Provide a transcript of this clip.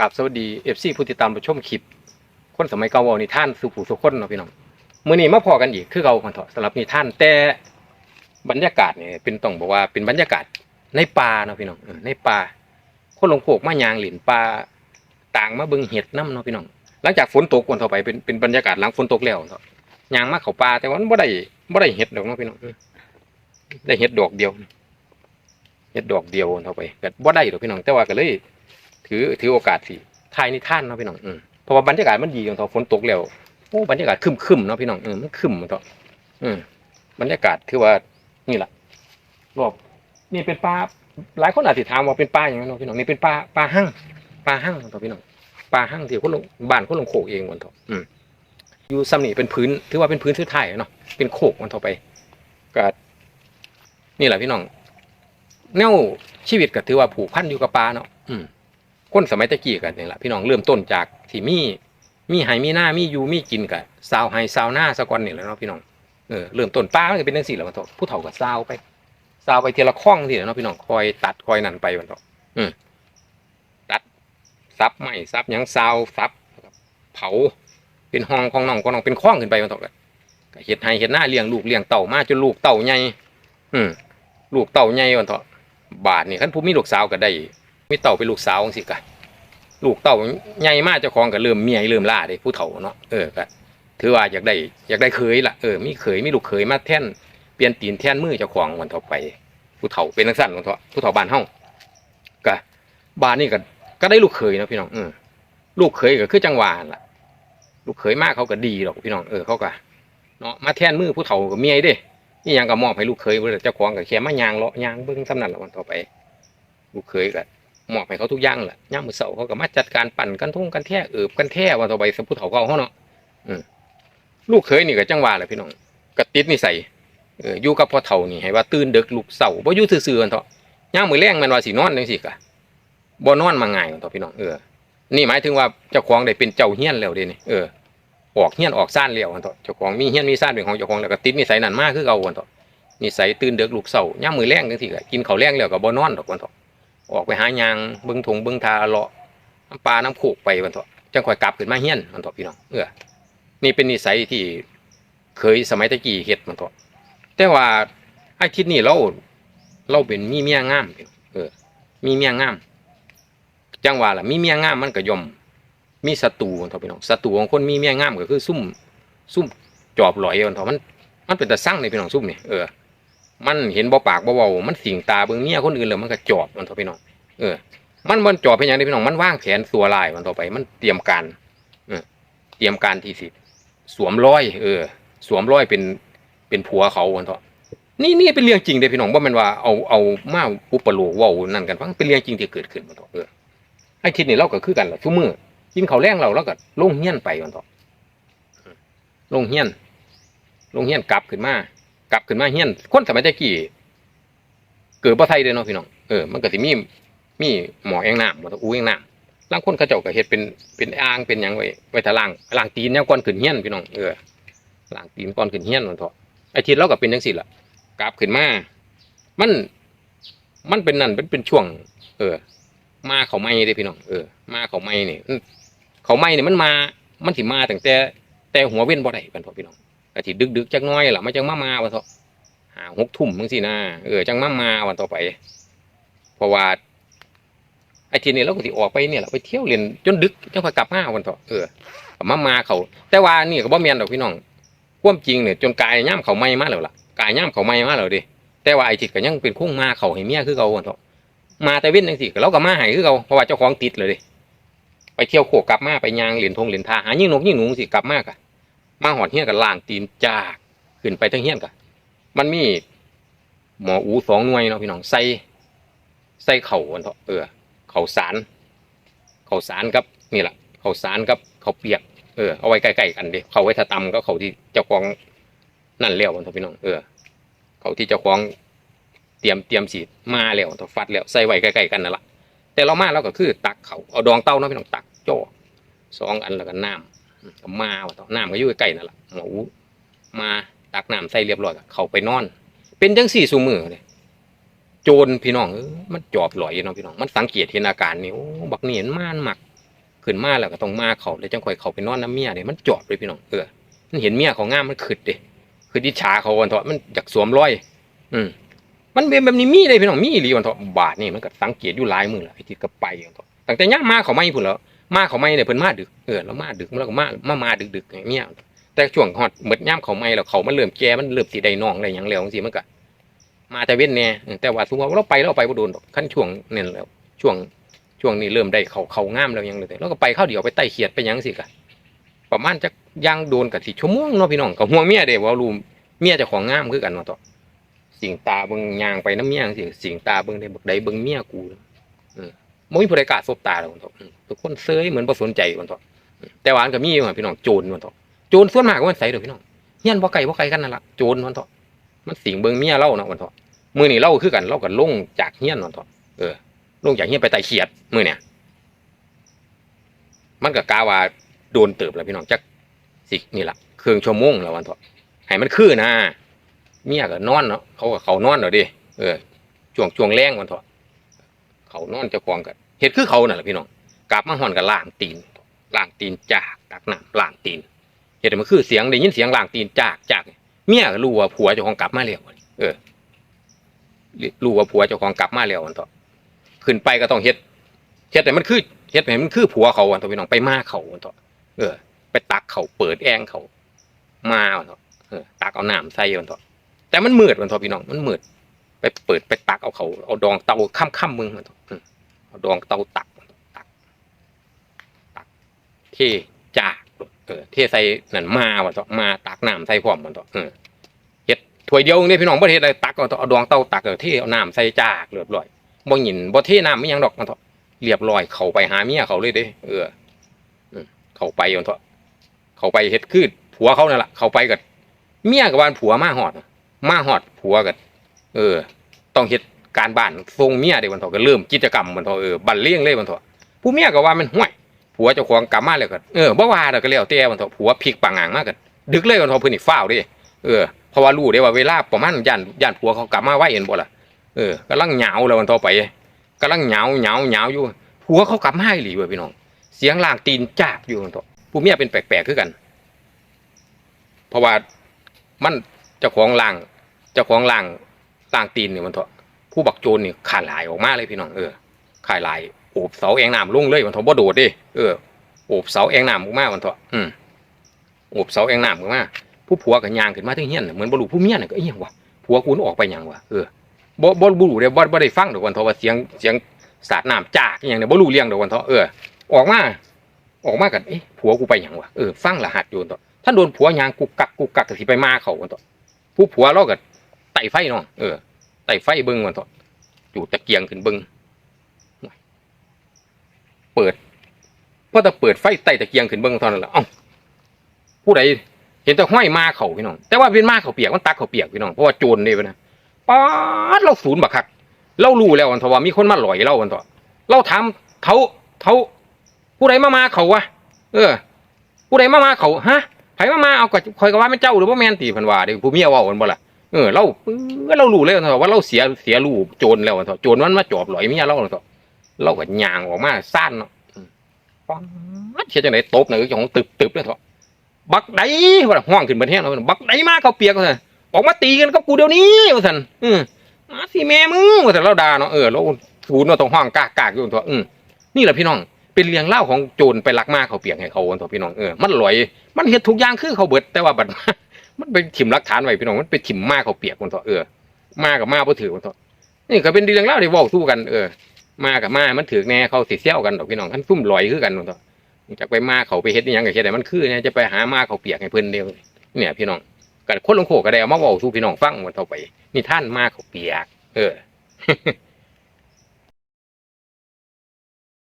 กับสวัสดีเอฟซีผู้ติดตามรับชมคลิป คนสมัยเก่าเวานิทานสู่ผู้สุคนเนาะพี่น้องมื้อนี้มาพอกันอีกคือเก่าคนเถอะสำหรับนิท่านแต่บรรยากาศเนี่ยเป็นต้องบอกว่าเป็นบรรยากาศในป่าเนาะพี่น้องเออในป่าคนลงโขกมายางหลินป่าต่างมาเบิ่งเห็ดน้ำเนาะพี่น้องหลังจากฝนตกคนเท่าไปเป็นเป็นบรรยากาศหลังฝนตกแล้วเนาะยางมาเขาป่าแต่ว่ามันบ่ได้บ่ได้เห็ดดอกเนาะพี่น้องได้เห็ดดอกเดียวเฮ็ดดอกเดียวเท่าไปก็บ่ได้ดอกพี่น้องแต่ว่าก็เลย ถือถือโอกาสสิทายนิทานเนาะพี่น้องอืมเพราะว่าบรรยากาศมันดีอย่างเท่าฝนตกแล้วโอ้บรรยากาศครึมๆเนาะพี่น้องเออมันครึมเท่าอืมบรรยากาศถือว่านี่ล่ะรอบนี่เป็นป่าหลายคนอาจสิถามว่าเป็นป่าอย่างนั้นเนาะพี่น้องนี่เป็นป่าป่าหั่งป่าหั่งเท่าพี่น้องป่าหั่งที่คนลงบ้านคนลงโขกเองวันเถาะอืมอยู่ซ้ำนี่เป็นพื้นถือว่าเป็นพื้นสุดท้ายเนาะเป็นโขกวันเถาะไปก็นี่แหละพี่น้องแนวชีวิตก็ถือว่าผูกพันอยู่กับป่าเนาะอืม คนสมัยตะกี้กันนี่แหละพี่น้องเริ่มต้นจากที่มีมีไห้มีหน้ามีอยู่มีกินกับซาวไห้ซาวหน้าสะก่อนนี่แหละเนาะพี่น้องเออเริ่มต้นป่ามันก็เป็นจังซี่แหละมันเถอะผู้เฒ่าก็ซาวไปซาวไปทีละข้องทีละเนาะพี่น้องคอยตัดคอยนั่นไปมันเถอะอืมตัดซับไม้ซับยังซาวซับเผาเป็นห้องของน้องของน้องเป็นข้องขึ้นไปมันเถอะก็เฮ็ดให้เฮ็ดหน้าเลี้ยงลูกเลี้ยงเต่ามาจนลูกเต่าใหญ่อืมลูกเต่าใหญ่วันเถาะบาทนี่คันผู้มีลูกสาวก็ได้ มีเต่าเป็นลูกสาวจังซี่กะลูกเต่าใหญ่มากเจ้าของก็เริ่มเมียเริ่มล่าเด้ผู้เฒ่าเนาะเออก็ถือว่าอยากได้อยากได้เคยล่ะเออมีเคยมีลูกเคยมาแท่นเปลี่ยนตีนแท่นมือเจ้าของวันเถาะไป ผู้เฒ่าเป็นจังซั่นวันเถาผู้เฒ่าบ้านเฮาก็บ้านนี่ก็ก็ได้ลูกเคยนะพี่น้องเออลูกเคยก็คือจังหวะนั่นล่ะ ลูกเคยมากเขาก็ดีหรอกพี่น้องเออเขาก็เนาะมาแท่นมือผู้เฒ่าก็เมียเด้นี่ยังก็มอบให้ลูกเคยเวลาเจ้าของก็แค่มายางเลาะยางเบิ้งสำนันละวันต่อไป ลูกเคยก็ หมอบให้เขาทุกอย่างแหละย่ามมือเสาเขาก็มาจัดการปั่นกันทุ่งกันแท่เอิบกันแท่วันต่อไปสมผู้เฒ่าเขาเขาเนาะอืมลูกเคยนี่ก็จังหวะแหละพี่น้องก็ติดนิสัยเอออยู่กับพ่อเฒ่านี่ให้ว่าตื่นเดึกลูกเสาบ่อยู่ซื่อๆกันเถาะย่ามมือแรงมันว่าสินอนจังซี่กะบ่นอนมาง่ายกันเถาะพี่น้องเออนี่หมายถึงว่าเจ้าของได้เป็นเจ้าเฮี้ยนแล้วเด้นี่เออออกเฮี้ยนออกซ่านเลี้ยวกันเถอะเจ้าของมีเฮี้ยนมีซ่านเป็นของเจ้าของแล้วก็ติดนิสัยนั้นมากคือเก่ากันเถอะนิสัยตื่นเด็กลูกเสาย่ามมือแรงจังซี่ก็กินข้าวแรงแล้วก็บ่นอนดอกกันเถอะ ออกไปหายางเบิ่งถงเบิ่งทาเลาะน้ำปลาน้ำโขกไปกันเถอะจังคอยกลับขึ้นมาเฮียนมันเถอะพี่น้องเออนี่เป็นนิสัยที่เคยสมัยตะกี้เฮ็ดมันเถอะแต่ว่าไอ้ทิศนี้เราเราเป็นมีเมียงามเออ มีเมียงาม จังว่าล่ะมีเมียงามมันก็ย่อม มีศัตรูกันเถอะพี่น้องศัตรูของคนมีเมียงามก็คือซุ่มซุ่มจอบหลอยกันเถอะมัน มันเป็นแตาสั่งในพี่น้องซุ่มเนี่ยเออ มันเห็นบ่ปากบ่เว้ามันสิงตาเบิ่งเมียคนอื่นแล้วมันก็จอบมันเถอพี่น้องเออ มันมันจอบเป็นหยังไงพี่น้องมันวางแผนสัวลายมันต่อไปมันเตรียมการเออเตรียมการที่สิสวมร้อย เออ สวมร้อยเป็นเป็นผัวเขามันเถอนี่นี่เป็นเรื่องจริงเด้พี่น้องบ่แม่นว่าเอาเอามาอุปโลกว้านั่นกันฟังเป็นเรื่องจริงที่เกิดขึ้นมันเถอเออไอ้ทิศนี่เราก็คือกันล่ะทุกมื้อกินข้าแรงเราแล้วก็ลงเฮี้ยนไปกันต่อลงเฮี้ยนลงเฮี้ยนกลับขึ้นมา กลับขึ้นมาเฮียนคนสมัยตะกี้เกิดบ่ไทยเด้อเนาะพี่น้องเออมันก็สิมีมีหมอแองน้ำบ่ต้องอู้แองน้ำล่างคนเขาเจ้าก็เฮ็ดเป็นเป็นอ่างเป็นหยังไว้ไว้ทะล่างล่างตีนแนวก่อนขึ้นเฮียนพี่น้องเออล่างตีนก่อนขึ้นเฮียนนั่นเถอะไอ้ทิศเราก็เป็นจังซี่ล่ะกลับขึ้นมา มันมันเป็นนั่นเป็นเป็นช่วง เออ มาเขาไม่เด้พี่น้องเออ มาเขาไม่เนี่ยเขาไม่เนี่ยมันมา มันสิมาตั้งแต่แต่หัวเว้นบ่ได้บันเถอะพี่น้อง ก็สิดึกๆจักน้อยล่ะมันจังมามาวันเถอหาหกทุ่มจังซี่นะเออจังมามาวันต่อไปเพราะว่าไอ้ทีนี้เราก็สิออกไปเนี่ยแหละไปเที่ยวเล่นจนดึกจังค่อยกลับมาวันเถอเออมามาเขาแต่ว่านี่ก็บ่แม่นดอกพี่น้องควมจริงเนี่ยจนกายย่ามเขาไม่มาแล้วล่ะกายย่ามเขาไม่มาแล้วเดิแต่ว่าไอ้ทิศก็ยังเป็นคุ้งมาเขาให้เมียคือเก่าวันเถอมาแต่เว้นจังซี่ก็เราก็มาให้คือเก่าเพราะว่าเจ้าของติดเลยดิไปเที่ยวโขกกลับมาไปยางเหรียญทงเหรียญทาหายิ่งนกยิ่งหนูสิกลับมากอะ มาหอดเฮี้ยนกับล่างตีนจากขึ้นไปทั้งเฮี้ยนกะมันมีหมออูสองหน่วยเนาะพี่น้องใส่ใส่เข่าอันเถอะเออเข่าสารเข่าสารกับนี่แหละเข่าสารกับเข่าเปียกเออเอาไว้ใกล้ๆกันเดิเขาไว้ถ้าตำก็เขาที่เจ้าของนั่นแล้วอันเถอะพี่น้องเออเขาที่เจ้าของเตรียมเตรียมสีมาแล้วอันเถอะฟัดแล้วใส่ไว้ใกล้ๆกันนั่นแหละแต่เรามาเราก็คือตักเขาเอาดองเต้าเนาะพี่น้องตักโจ้สองอันแล้วก็น้ำ ก็มาว่าต่อน้ำก็อยู่ใกล้ๆนั่นแหละหมูมาตักน้ำใส่เรียบร้อยเขาไปนอน เป็นจังสี่สูมือเลยโจรพี่น้องเออมันจอบหลอยเนาะพี่น้อง มันสังเกตเห็นอาการนี่โอ้บักเนียนม่านหมักขึ้นมาแล้วก็ต้องมาเขาเลยจังค่อยเขาไปนอนน้ำเมียเนี่ยมันจอบเลยพี่น้องเออมันเห็นเมียเขางามมันขึ้นเด้คือดิชาเขาวันเถอะมันอยากสวมรอย อืมมันเป็นแบบนี้มีเลยพี่น้องมีอีหลีวันเถอะบาทนี่มันก็สังเกตอยู่หลายมือแล้วไอ้ที่กระไปวันเถอะตั้งแต่ย่างมาเขาไม่พุ่นแล้ว มาเขาไม่เนี่ยเพิ่นมาดึกเออแล้วมาดึกแล้วก็มามามาดึกดึกๆอย่างเงี้ยแต่ช่วงฮอดหมดย่ามเขาไม่แล้วเขามันเริ่มแก่มันเริ่มสีได้น้องอะไรอย่างแล้วจังซี่มันก็มาแต่เว้นแน่แต่ว่าสมมติว่าเราไปเราไปบ่โดนขั้นช่วงเนี่แล้ว ช่วงช่วงนี้เริ่มได้เขาเขางามแล้วยังเลยแล้วก็ไปเข้าเดียวไปไต่เขียดไปยังสิกะประมาณจักย่างโดนกับสิชั่วโมงเนาะพี่น้องกับห่วงเมียเด้ว่ารู้เมียจ้าของงามคือกันเนาะต่อสิ่งตาเบิ่งยางไปน้ำเมียงสิสิ่งตาเบิ่งได้บักใดเบิ่งเมียกู เออบ่มีผู้ใดกล้าสบตาแล้วมันต่ออืมทุกคนเซยเหมือนบ่สนใจมันต่ออืมแต่วานก็มีอยู่ะพี่น้องโจรมันต่อโจรส่วนมากก็มันใส่เด้อพี่น้องเฮี้ยนบ่ไกลบ่ไกลกันนั่นละโจรมันต่อมันสิงเบิ่งเมียเราเนาะมันต่อมื้อนี้เราคือกันเราก็ลงจากเฮี้ยนมันต่อเออลงจากเฮี้ยนไปไต่เขียดมือเนี่ยมันก็กาว่าโดนเติบแล้วพี่น้องจักสินี่ละเครื่องชั่วโมงแล้ววันเถอให้มันคือนะเมียก็นอนเนาะเขาก็เขานอนเนาะดิเออช่วงช่วงแรงวันเถอ เขานอนเจะควงกันเห็ดคือเขานั่นแหละพี่น้องกลับมาห่อนกับล่างตีนล่างตีนจากตักน้ำล่างตีนเห็ดมันคือเสียงได้ยินเสียงล่างตีนจากจากเมียรู้ว่าผัวเจ้าของกลับมาแล้วเออรู้ว่าผัวเจ้าของกลับมาแล้ววันเถอะขึ้นไปก็ต้องเฮ็ดเฮ็ดแต่มันคือเฮ็ดให้มันคือผัวเขาวันเถอะพี่น้องไปมาเขาวันเถอะเออ ไปตักเขาเปิดแองเขามาวันเถอะเออตักเอาน้ำใส่วันเถอะแต่มันมืดวันเถอพี่น้องมันมืด ไปเปิดไปตักเอาเขาเอาดองเตาค่ำค่ำมึงเถอะเอาดองเตาตักตักตักเทจากเออเทใส่นั่นมาวันเถอะมาตักน้ำใส่พร้อมวันเถอะเออเฮ็ดถ้วยเดียวเนี่ยพี่น้องบ่เฮ็ดอะไรตักเอาเอเอาดองเตาตักเออเทเอาน้ำใส่จากเรียบร้อยบ่หยินบ่เทน้ำไม่ยังดอกวันเถอะเรียบร้อยเขาไปหาเมียเขาเลยเด้เออเขาไปวันเถอะเขาไปเฮ็ดคือผัวเขานั่นแหละเขาไปกับเมียกับบ้านผัวมาหอดมาหอดผัวกับ เออ ต้องเฮ็ดการบ้านทรงเมียเด้วันเถอะก็เริ่มกิจกรรมวันเถอะเออบันเลี้ยงเลยวันเถอะผู้เมียก็ว่ามันห่วยผัวเจ้าของกลับมาแล้วก็เออบ่ว่าดอกก็แล้วแต่วันเถอะผัวพลิกปังงางมากกันดึกเลยวันเถอะเพิ่นอีกฟ้าวเด้เออเพราะว่ารู้เด้ว่าเวลาประมาณย่านย่านผัวเขากลับมาไว้เห็นบ่ล่ะเออกำลังเหงาแล้ววันเถอะไปกำลังเหงาเหงาเหงาอยู่ผัวเขากลับมาอีหลีเว้ยพี่น้องเสียงล่างตีนจากอยู่มันตัวผู้เมียเป็นแปลกๆคือกัน เพราะว่ามันเจ้าของล่างเจ้าของล่าง ล่างตีนเนี่ยมันตัวผู้บักโจรนี่ยขาดหลายออกมาเลยพี่น้องเออขาดหลายโอบเสาแองน้ำลงเลยมันตัวบ่โดดดิเออโอบเสาแองน้ำออกมามันตัวอืมโอบเสาแองน้ำออกมาผู้ผัวกับยางขึ้นมาถึงเฮียนเหมือนบรรลุผู้เมียน่ะก็เอียงวะผัวกูนออกไปยังวะเออบ่บ่บรูเด้บ่บ่ได้ฟังเดอกวันทว่าเสียงเสียงสาดน้ำจากอย่างเนี่ยบ่รู้เรื่องเดอกวันทเออออกมาออกมากันเอ๊ะผัวกูไปหยังวะเออฟังรหัสอยู่ตัวถ้าโดนผัวยางกุกกักกุกกักสิไปมาเขาวันตัวผู้ผัวเราก็ ไต่ไฟเนาะเออไต่ไฟเบิ้งวันตัวอยู่ตะเกียงขึ้นเบิ้งเปิดพอจะเปิดไฟไต่ตะเกียงขึ้นเบิ้งเท่านั้นแหละเอ้าผู้ใดเห็นแต่ห้อยมาเขาพี่น้อง แต่ว่าเป็นมาเขาเปียกมันตักเขาเปียกพี่น้องเพราะว่าโจรนี่นะป๊าดเราศูนย์บักคักเรารู้แล้ววันทว่ามีคนมาหลอยเราวันตัวเราถามเขาเขาผู้ใดมามาเขาวะเออ ผู้ใดมามาเขาฮะไผมามาเอากับคอยกับว่าเป็นเจ้าหรือว่าแม่นตีพันว่าเด็กผู้เมียเว่ากันบ่ล่ะ เออเราเออเรารู้เลยว่าว่าเราเสียเสียลูกโจรแล้วว่าโจรมันมาจอบหลอยเมียเราเนาะเราก็ย่างออกมาซ่านเนาะอืมป๊าดเชื่อจังไดตบหน่อยของตึบตึบเลยเถอะบักไดว่าห้องขึ้นบนแห้งแล้วบักไดมาเขาเปียกว่าซั่นออกมาตีกันกับกูเดี๋ยวนี้ว่าซั่นอืมมาสิแม่มึงว่าซั่นเราด่าเนาะเออเราศูนย์เนาะตรงห้องกากากๆอยู่เถอะอืมนี่แหละพี่น้อง เป็นเรื่องเล่าวของโจรไปลักมาเขาเปียกให้เขาวันต่อพี่น้องเออมันลอย มันเฮ็ดทุกอย่างคือเขาเบิดแต่ว่าบัด มันไปถิ่มหลักฐานไว้พี่น้องมันไปถิ่มมาเขาเปียกวันต่อเออมากับมาบ่ถือวันต่อนี่ก็เป็นเรื่องเล่าวที่ว้าสู้กันเออมากับมามันถือแน่เขาสิเซี่ยวกันดอกพี่น้องท่านซุ่มลอยคือกันวันต่อจากไปมาเขาไปเฮ็ดอิหยังก็เฮ็ดได้มันคือเนี่ยจะไปหามาเขาเปียกให้เพิ่อนเดียวเนี่ยพี่น้องกันคนลงโขกก็ได้เอามาว้าสู้พี่น้องฟังวันต่อไปนี่ท่านมาเขาเปียก เออ